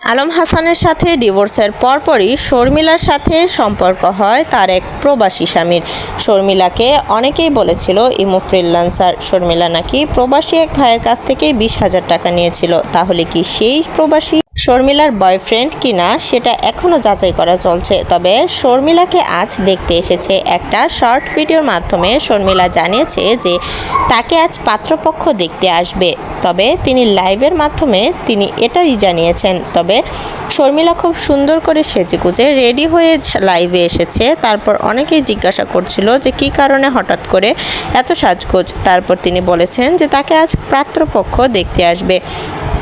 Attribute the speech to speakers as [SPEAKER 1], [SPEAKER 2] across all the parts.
[SPEAKER 1] আলম হাসানের সাথে ডিভোর্সের পরপরই শর্মিলার সাথে সম্পর্ক হয় তার এক প্রবাসী স্বামীর। শর্মিলাকে অনেকেই বলেছিল, ইমো ফ্রিল্যান্সার, শর্মিলা নাকি প্রবাসী এক ভাইয়ের কাছ থেকে বিশ হাজার টাকা নিয়েছিল, তাহলে কি সেই প্রবাসী শর্মিলার বয়ফ্রেন্ড কিনা সেটা এখনও যাচাই করা চলছে। তবে শর্মিলাকে আজ দেখতে এসেছে একটা শর্ট ভিডিওর মাধ্যমে শর্মিলা জানিয়েছে যে তাকে আজ পাত্রপক্ষ দেখতে আসবে। তবে তিনি লাইভের মাধ্যমে তিনি এটাই জানিয়েছেন। তবে শর্মিলা খুব সুন্দর করে সেজেগুজে রেডি হয়ে লাইভে এসেছে। তারপর অনেকেই জিজ্ঞাসা করছিল যে কী কারণে হঠাৎ করে এত সাজগোজ। তারপর তিনি বলেছেন যে তাকে আজ পাত্রপক্ষ দেখতে আসবে।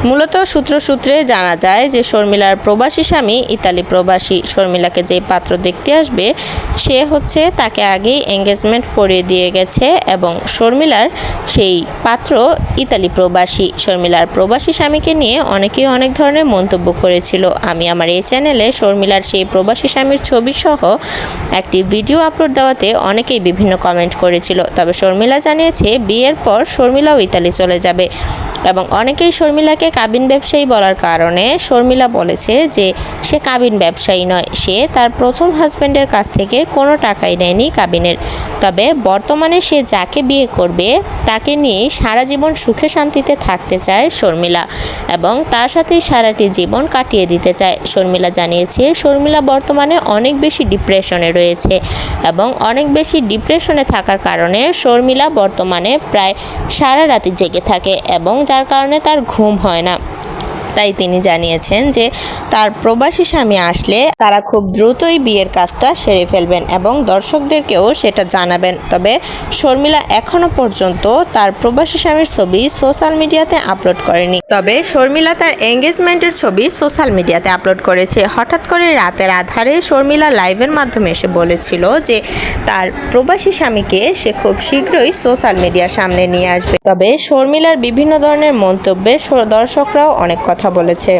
[SPEAKER 1] মূলত সূত্র সূত্রে জানা যায় যে শর্মিলার প্রবাসী স্বামী ইতালি প্রবাসী শর্মিলাকে যে পাত্র দেখতে আসবে, সে হচ্ছে তাকে আগেই এঙ্গেজমেন্ট পরিয়ে দিয়ে গেছে এবং শর্মিলার সেই পাত্র ইতালি প্রবাসী। শর্মিলার প্রবাসী স্বামীকে নিয়ে অনেকেই অনেক ধরনের মন্তব্য করেছিল। আমি আমার এই চ্যানেলে শর্মিলার সেই প্রবাসী স্বামীর ছবি সহ একটি ভিডিও আপলোড দেওয়াতে অনেকেই বিভিন্ন কমেন্ট করেছিল। তবে শর্মিলা জানিয়েছে, বিয়ের পর শর্মিলাও ইতালি চলে যাবে। এবং অনেকেই শর্মিলাকে কাবিন ব্যবসায়ী বলার কারণে শর্মিলা বলেছে যে সে কাবিন ব্যবসায়ী নয়। সে তার প্রথম হাজব্যান্ডের কাছ থেকে কোনো টাকাই নেয়নি কাবিনের। তবে বর্তমানে সে যাকে বিয়ে করবে, তাকে নিয়ে সারা জীবন সুখে শান্তিতে থাকতে চায় শর্মিলা এবং তার সাথেই সারাটি জীবন কাটিয়ে দিতে চায়। শর্মিলা জানিয়েছে, শর্মিলা বর্তমানে অনেক বেশি ডিপ্রেশনে রয়েছে এবং অনেক বেশি ডিপ্রেশনে থাকার কারণে শর্মিলা বর্তমানে প্রায় সারা রাতে জেগে থাকে এবং যার কারণে তার ঘুম হয় না। তাই তিনি জানিয়েছেন যে তার প্রবাসী স্বামী আসলে তারা খুব দ্রুতই বিয়ের কাজটা সেরে ফেলবেন এবং দর্শকদেরকেও সেটা জানাবেন। তবে শর্মিলা এখনও পর্যন্ত তার প্রবাসী স্বামীর ছবি সোশ্যাল মিডিয়াতে আপলোড করেনি। তবে শর্মিলা তার এঙ্গেজমেন্টের ছবি সোশ্যাল মিডিয়াতে আপলোড করেছে। হঠাৎ করে রাতের আধারে শর্মিলা লাইভের মাধ্যমে এসে বলেছিল যে তার প্রবাসী স্বামীকে সে খুব শীঘ্রই সোশ্যাল মিডিয়ার সামনে নিয়ে আসবে। তবে শর্মিলার বিভিন্ন ধরনের মন্তব্যে দর্শকরাও অনেক কথা বলেছে।